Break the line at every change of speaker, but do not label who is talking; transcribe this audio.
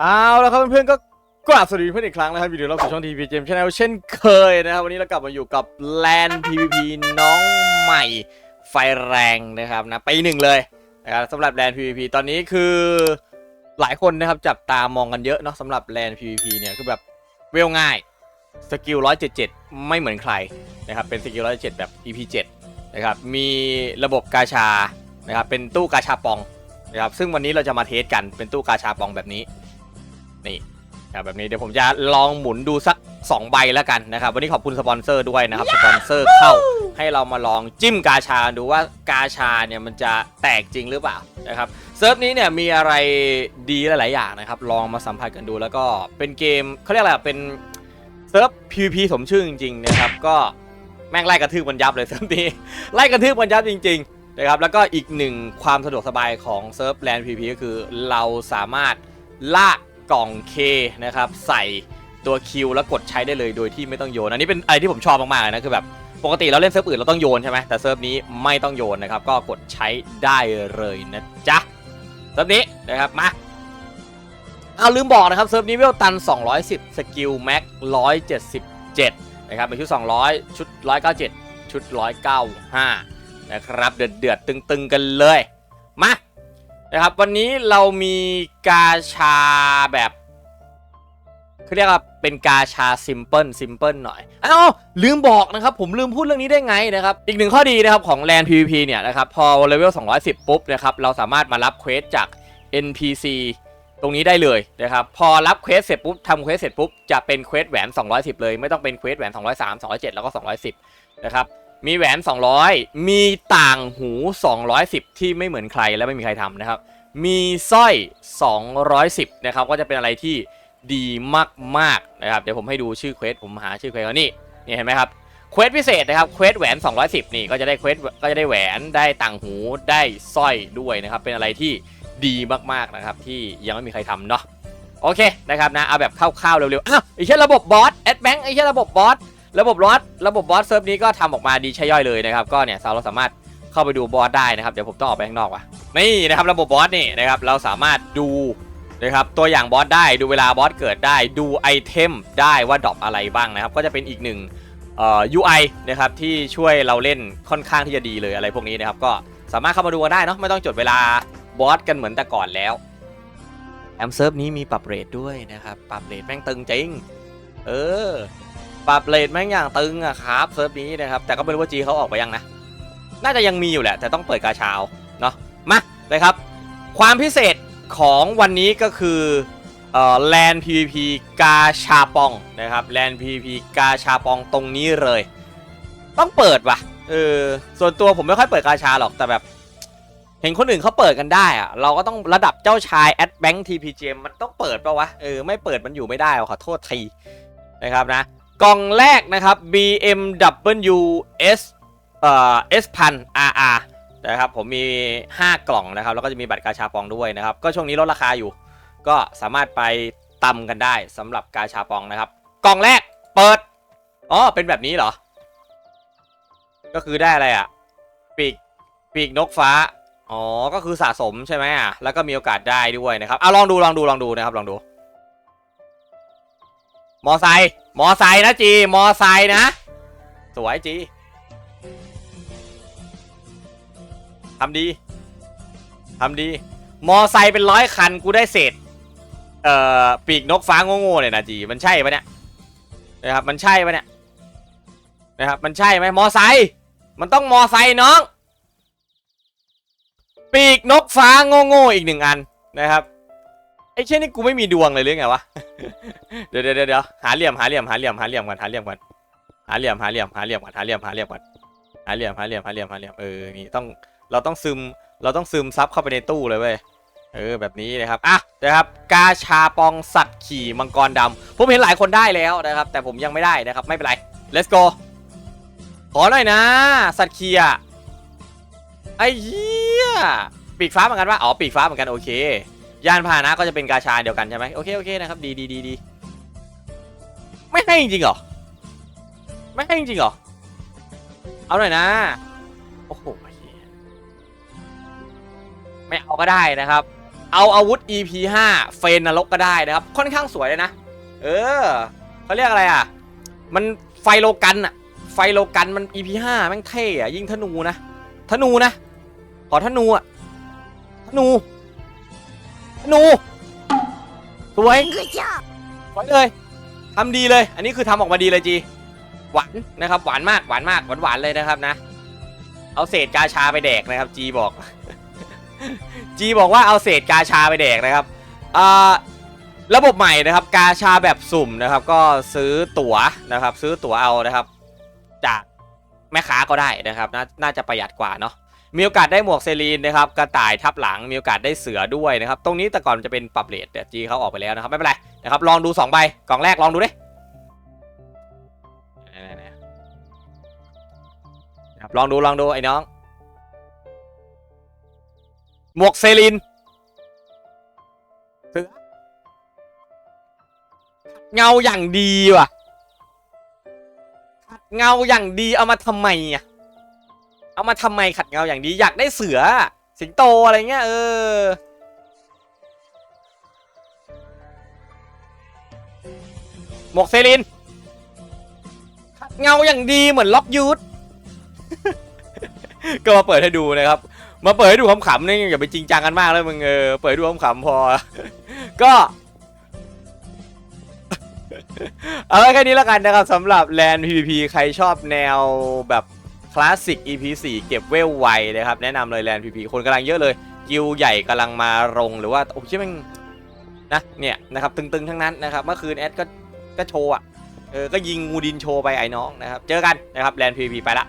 เอาแล้วครับเพื่อนๆก็กราบสวัสดีเพื่อนอีกครั้งนะครับวิดีโอเราสู่ช่องทีวีเจมชแนลเช่นเคยนะครับ วันนี้เรากลับมาอยู่กับแลน PVP น้องใหม่ไฟแรงนะครับนะปีหนึ่งเลยนะครับสำหรับแลน PVP ตอนนี้คือหลายคนนะครับจับตามองกันเยอะเนาะสำหรับแลน PVP เนี่ยคือแบบเวลง่ายสกิล177 ไม่เหมือนใครนะครับเป็นสกิล177แบบ EP 7 นะครับมีระบบกาชานะครับเป็นตู้กาชาปองนะครับซึ่งวันนี้เราจะมาเทสกันเป็นตู้กาชาปองแบบนี้ นี่ครับแบบนี้เดี๋ยวผมจะลองหมุนดูสัก 2 ใบแล้วกันนะครับ วันนี้ขอบคุณสปอนเซอร์ด้วยนะครับ สปอนเซอร์เข้าให้เรามาลองจิ้มกาชาดูว่ากาชาเนี่ยมันจะแตกจริงหรือเปล่านะครับเซิร์ฟนี้เนี่ยมีอะไรดีหลาย ๆ อย่างนะครับ ลองมาสัมผัสกันดูแล้วก็เป็นเกมเขาเรียกอะไรอะเป็นเซิร์ฟ PVP สมชื่อจริง ๆ นะครับ ก็แม่งไล่กระทืบมันยับเลยเซิร์ฟนี้ไล่กระทืบมันยับจริง ๆ นะครับ แล้วก็อีกหนึ่งความสะดวกสบายของเซิร์ฟแลนด์ PVP ก็คือเราสามารถลาก กล่อง K นะครับใส่ตัว Q แล้วกดใช้ได้เลยโดยที่ไม่ต้องโยน อันนี้เป็นอะไรที่ผมชอบมากๆเลยนะคือแบบปกติเราเล่นเซิร์ฟอื่นเราต้องโยนใช่ไหมแต่เซิร์ฟนี้ไม่ต้องโยนนะครับก็กดใช้ได้เลยนะจ๊ะเซิร์ฟนี้นะครับมาเอาลืมบอกนะครับเซิร์ฟนี้เวลตัน 210 สกิลแม็ก177 นะครับเป็นชุด 200 ชุด 197 ชุด 195 นะครับ เดือดเดือดตึงๆ กันเลย มา นะครับ วันนี้เรามีกาชาแบบเขาเรียกว่าเป็นกาชาซิมเพิลซิมเพิลหน่อยอ้าวลืมบอกนะครับ ผมลืมพูดเรื่องนี้ได้ไงนะครับ อีกหนึ่งข้อดีนะครับของแลน PVP เนี่ยนะครับพอเลเวล 210 ปุ๊บนะครับเราสามารถมารับเควสจาก NPC ตรงนี้ได้เลยนะครับ พอรับเควสเสร็จปุ๊บทำเควสเสร็จปุ๊บจะเป็นเควสแหวน 210 เลย ไม่ต้องเป็นเควสแหวน 203 207 แล้วก็ 210 นะครับ มีแหวน 200 มีต่างหู 210 ที่ไม่เหมือนใครและไม่มีใครทำนะครับ มีสร้อย 210 นะครับ ก็จะเป็นอะไรที่ดีมากๆนะครับ เดี๋ยวผมให้ดูชื่อเควส ผมหาชื่อเควสแล้วนี่ นี่เห็นไหมครับ เควสพิเศษนะครับ เควสแหวน 210 นี่ ก็จะได้เควส ก็จะได้แหวน ได้ต่างหู ได้สร้อยด้วยนะครับ เป็นอะไรที่ดีมากๆนะครับ ที่ยังไม่มีใครทำเนาะ โอเคนะครับนะ เอาแบบคร่าวๆเร็วๆ อ้าวไอ้เช่นระบบบอส แอดแบงค์ไอ้เช่นระบบบอส ระบบบอสระบบบอสเซิร์ฟนี้ก็ทำออกมาดีใช้ย่อยเลยนะครับ ก็เนี่ยเราสามารถเข้าไปดูบอสได้นะครับ เดี๋ยวผมต้องออกไปข้างนอกว่ะ นี่นะครับระบบบอสนี่นะครับ เราสามารถดูนะครับตัวอย่างบอสได้ ดูเวลาบอสเกิดได้ ดูไอเทมได้ว่าดรอปอะไรบ้างนะครับ ก็จะเป็นอีกหนึ่งเอ่อ UI นะครับที่ช่วยเราเล่นค่อนข้างที่จะดีเลยอะไรพวกนี้นะครับ ก็สามารถเข้ามาดูกันได้เนาะ ไม่ต้องจดเวลาบอสกันเหมือนแต่ก่อนแล้วแอมเซิร์ฟนี้มีปรับเรทด้วยนะครับ ปรับเรทแม่งตึงจริง เออ ปรับเรทแม่งอย่างตึงอะครับเซิร์ฟนี้นะครับแต่ก็ไม่รู้ว่าจีเขาออกไปยังนะน่าจะยังมีอยู่แหละ แต่ต้องเปิดกาชาเอาเนาะมาเลยครับ ความพิเศษของวันนี้ก็คือเอ่อแลน PVP กาชาปองนะครับแลน PVP กาชาปองตรงนี้เลย ต้องเปิดว่ะเออส่วนตัวผมไม่ค่อยเปิดกาชาหรอกแต่แบบ เห็นคนอื่นเขาเปิดกันได้อะเราก็ต้องระดับเจ้าชายแอดแบงค์ TPGM มันต้องเปิดปะวะเออไม่เปิดมันอยู่ไม่ได้ขอโทษทีนะครับนะ กล่องแรกนะครับ BMW S เอ่อ S พัน RR นะครับผมมี 5 กล่องนะครับ แล้วก็จะมีบัตรกาชาปองด้วยนะครับ ก็ช่วงนี้ลดราคาอยู่ ก็สามารถไปตำกันได้สำหรับกาชาปองนะครับ กล่องแรกเปิดอ๋อเป็นแบบนี้เหรอ ก็คือได้อะไรอะ่ะปีกปีกนกฟ้าอ๋อก็คือสะสมใช่ไหมอะแล้วก็มีโอกาสได้ด้วยนะครับเอาลองดูลองดูลองดูนะครับลองดู มอไซค์มอไซค์นะจี มอไซค์นะ สวยจีทำดีทำดี มอไซค์เป็นร้อยคันกูได้เศษ เอ่อ ปีกนกฟ้าโง่ๆเนี่ยนะจี มันใช่ปะเนี่ย นะครับ มันใช่ปะเนี่ย นะครับ มันใช่ไหมมอไซค์มันต้องมอไซค์น้อง ปีกนกฟ้าโง่ๆอีกหนึ่งอันนะครับ ไอ้เช่นนี่กูไม่มีดวงเลยหรือไงวะ เดี๋ยวเดี๋ยวเดี๋ยวหาเหลี่ยมหาเหลี่ยมหาเหลี่ยมหาเหลี่ยมก่อนหาเหลี่ยมก่อนหาเหลี่ยมหาเหลี่ยมหาเหลี่ยมก่อนหาเหลี่ยมหาเหลี่ยมก่อนหาเหลี่ยมหาเหลี่ยมหาเหลี่ยมหาเหลี่ยมเออนี่ต้องเราต้องซึมเราต้องซึมซับเข้าไปในตู้เลยเว้ยเออแบบนี้นะครับอะนะครับกาชาปองสัตว์ขี่มังกรดำผมเห็นหลายคนได้แล้วนะครับ แต่ผมยังไม่ได้นะครับไม่เป็นไร let's go ขอหน่อยนะ สัตว์ขี่อะไอ้เหี้ยปีกฟ้าเหมือนกันปะอ๋อปีกฟ้าเหมือนกันโอเค ยานพาหนะก็จะเป็นกาชาเดียวกันใช่ไหมโอเคโอเคนะครับดีดีดีดีไม่ให้จริงเหรอไม่ให้จริงเหรอเอาหน่อยนะโอ้โหไม่เอาก็ได้นะครับ เอาอาวุธ EP 5เฟนนรกก็ได้นะครับ ค่อนข้างสวยเลยนะ เออเขาเรียกอะไรอะ มันไฟโลกันอะ ไฟโลกันมัน EP 5แม่งเท่อะยิ่งธนูนะ ธนูนะ ขอธนูอะ ธนู ธนูสวย
Good job.
สวยเลยทำดีเลย อันนี้คือทำออกมาดีเลยจี หวานนะครับ หวานมาก หวานมาก หวานหวานๆเลยนะครับนะ เอาเศษกาชาไปแดกนะครับ จีบอก จีบอกว่าเอาเศษกาชาไปแดกนะครับอ่าระบบใหม่นะครับ กาชาแบบสุ่มนะครับ ก็ซื้อตั๋วนะครับ ซื้อตั๋วเอานะครับ จากแม่ค้าก็ได้นะครับนาน่าจะประหยัดกว่าเนาะ มีโอกาสได้หมวกเซรีนนะครับกระต่ายทับหลังมีโอกาสได้เสือด้วยนะครับตรงนี้แต่ก่อนจะเป็นปรับเลทแต่จีเขาออกไปแล้วนะครับไม่เป็นไรนะครับลองดู2ใบกล่องแรกลองดูดินะครับลองดูลองดูไอ้น้อง หมวกเซรินเสือเงาอย่างดีว่ะเงาอย่างดีเอามาทำไมอะ เอามาทำไมขัดเงาอย่างดีอยากได้เสือ สิงโตอะไรเงี้ยเออ หมวกเซริน ขัดเงาอย่างดีเหมือนล็อกยูทก็มาเปิดให้ดูนะครับ มาเปิดให้ดูขำๆนี่อย่าไปจริงจังกันมากเลยมึงเออเปิดดูขำๆพอ ก็เอาไว้แค่นี้แล้วกันนะครับสำหรับแลน PVP ใครชอบแนวแบบ คลาสสิก EP 4 เก็บเวลไวนะครับ แนะนำเลยแลนพีพีคนกำลังเยอะเลย กิลใหญ่กำลังมาลงหรือว่า โอ้ยมันนะเนี่ยนะครับ ตึงๆ ทั้งนั้นนะครับ เมื่อคืนแอดก็ก็โชว์อะเออก็ยิงงูดินโชว์ไปไอ้น้องนะครับ เจอกันนะครับแลนพีพีไปละ